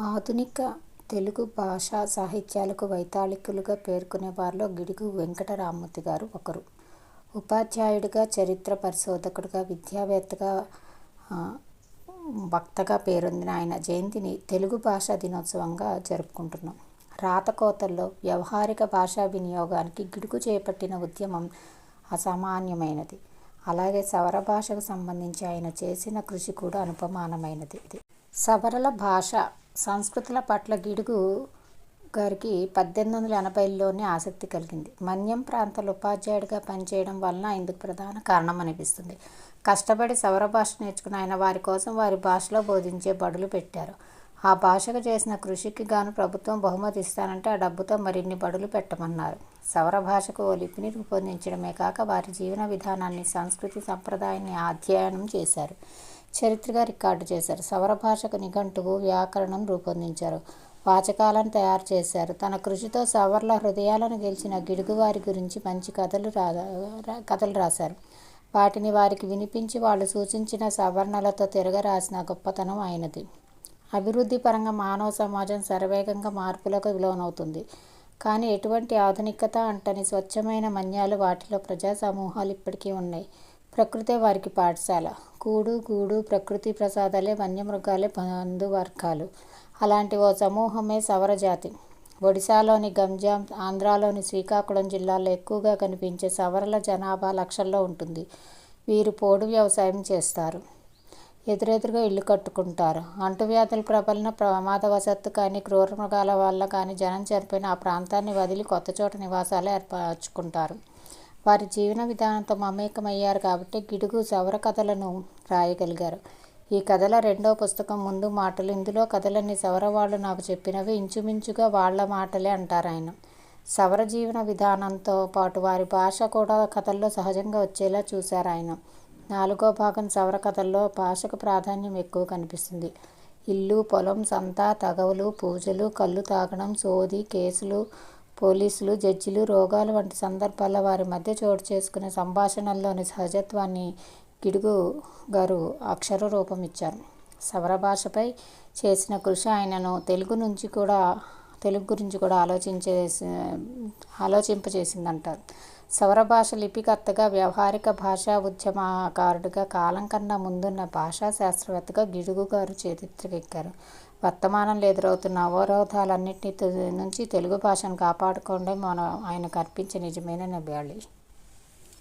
ఆధునిక తెలుగు భాషా సాహిత్యాలకు వైతాళికులుగా పేర్కొనే వారిలో గిడుగు వెంకటరామ్మూర్తి గారు ఒకరు. ఉపాధ్యాయుడిగా, చరిత్ర పరిశోధకుడిగా, విద్యావేత్తగా, వక్తగా పేరొందిన ఆయన జయంతిని తెలుగు భాషా దినోత్సవంగా జరుపుకుంటున్నాం. రాతకోతల్లో వ్యవహారిక భాషా వినియోగానికి గిడుగు చేపట్టిన ఉద్యమం అసామాన్యమైనది. అలాగే సవర భాషకు సంబంధించి ఆయన చేసిన కృషి కూడా అనుపమానమైనది. సవరల భాష, సంస్కృతుల పట్ల గిడుగు గారికి పద్దెనిమిది వందల ఎనభైల్లోనే ఆసక్తి కలిగింది. మన్యం ప్రాంతాల ఉపాధ్యాయుడిగా పనిచేయడం వలన ఇందుకు ప్రధాన కారణమనిపిస్తుంది. కష్టపడి సవర భాష నేర్చుకున్న ఆయన వారి కోసం వారి భాషలో బోధించే బడులు పెట్టారు. ఆ భాషకు చేసిన కృషికి గాను ప్రభుత్వం బహుమతి ఇస్తానంటే ఆ డబ్బుతో మరిన్ని బడులు పెట్టమన్నారు. సవర భాషకు ఓ లిపిని రూపొందించడమే కాక వారి జీవన విధానాన్ని, సంస్కృతి సంప్రదాయాన్ని అధ్యయనం చేశారు. చరిత్రగా రికార్డు చేశారు. సవర భాషకు నిఘంటువు, వ్యాకరణం రూపొందించారు. వాచకాలను తయారు చేశారు. తన కృషితో సవర్ల హృదయాలను గెలిచిన గిడుగు వారి గురించి మంచి కథలు రా కథలు రాశారు. వాటిని వారికి వినిపించి వాళ్ళు సూచించిన సవరణలతో తిరగరాసిన గొప్పతనం ఆయనది. అభివృద్ధి పరంగా మానవ సమాజం శరవేగంగా మార్పులకు లోనవుతుంది కానీ ఎటువంటి ఆధునికత అంటని స్వచ్ఛమైన మన్యాలు వాటిలో ప్రజా సమూహాలు ఇప్పటికీ ఉన్నాయి. ప్రకృతే వారికి పాఠశాల. కూడు గూడు ప్రకృతి ప్రసాదాలే వన్యమృగాలే బంధువర్గాలు. అలాంటి ఓ సమూహమే సవర జాతి. ఒడిశాలోని గంజాం, ఆంధ్రాలోని శ్రీకాకుళం జిల్లాల్లో ఎక్కువగా కనిపించే సవరల జనాభా లక్షల్లో ఉంటుంది. వీరు పోడు వ్యవసాయం చేస్తారు. ఎదురెదురుగా ఇల్లు కట్టుకుంటారు. అంటువ్యాధుల ప్రబలినా, ప్రమాదవశత్తు కానీ, క్రూరమృగాల వల్ల కానీ జనం చనిపోయిన ఆ ప్రాంతాన్ని వదిలి కొత్తచోట నివాసాలు ఏర్పరచుకుంటారు. వారి జీవన విధానంతో మమేకమయ్యారు కాబట్టి గిడుగు సవర కథలను రాయగలిగారు. ఈ కథల రెండో పుస్తకం ముందు మాటలు ఇందులో కథలన్నీ సవరవాళ్ళు నాకు చెప్పినవి ఇంచుమించుగా వాళ్ళ మాటలే అంటారాయన. సవర జీవన విధానంతో పాటు వారి భాష కూడా కథల్లో సహజంగా వచ్చేలా చూశారాయన. నాలుగో భాగం సవర కథల్లో భాషకు ప్రాధాన్యం ఎక్కువ కనిపిస్తుంది. ఇల్లు, పొలం, సంత, తగవులు, పూజలు, కళ్ళు తాగడం, సోది కేసులు, పోలీసులు, జడ్జిలు రోగాలు వంటి సందర్భాల్లో వారి మధ్య చోటు చేసుకునే సంభాషణల్లోని సహజత్వాన్ని గిడుగు గారు అక్షర రూపం ఇచ్చారు. సవర భాషపై చేసిన కృషి ఆయనను తెలుగు నుంచి కూడా తెలుగు గురించి కూడా ఆలోచించే ఆలోచింపచేసిందంటారు. సవర భాష లిపికర్తగా, వ్యవహారిక భాషా ఉద్యమకారుడిగా, కాలం కన్నా ముందున్న భాషా శాస్త్రవేత్తగా గిడుగు గారు చరిత్రకెక్కారు. వర్తమానంలో ఎదురవుతున్న అవరోధాలన్నిటి నుంచి తెలుగు భాషను కాపాడుకోవడమే ఆయనకు అర్పించే నిజమైన నివాళి.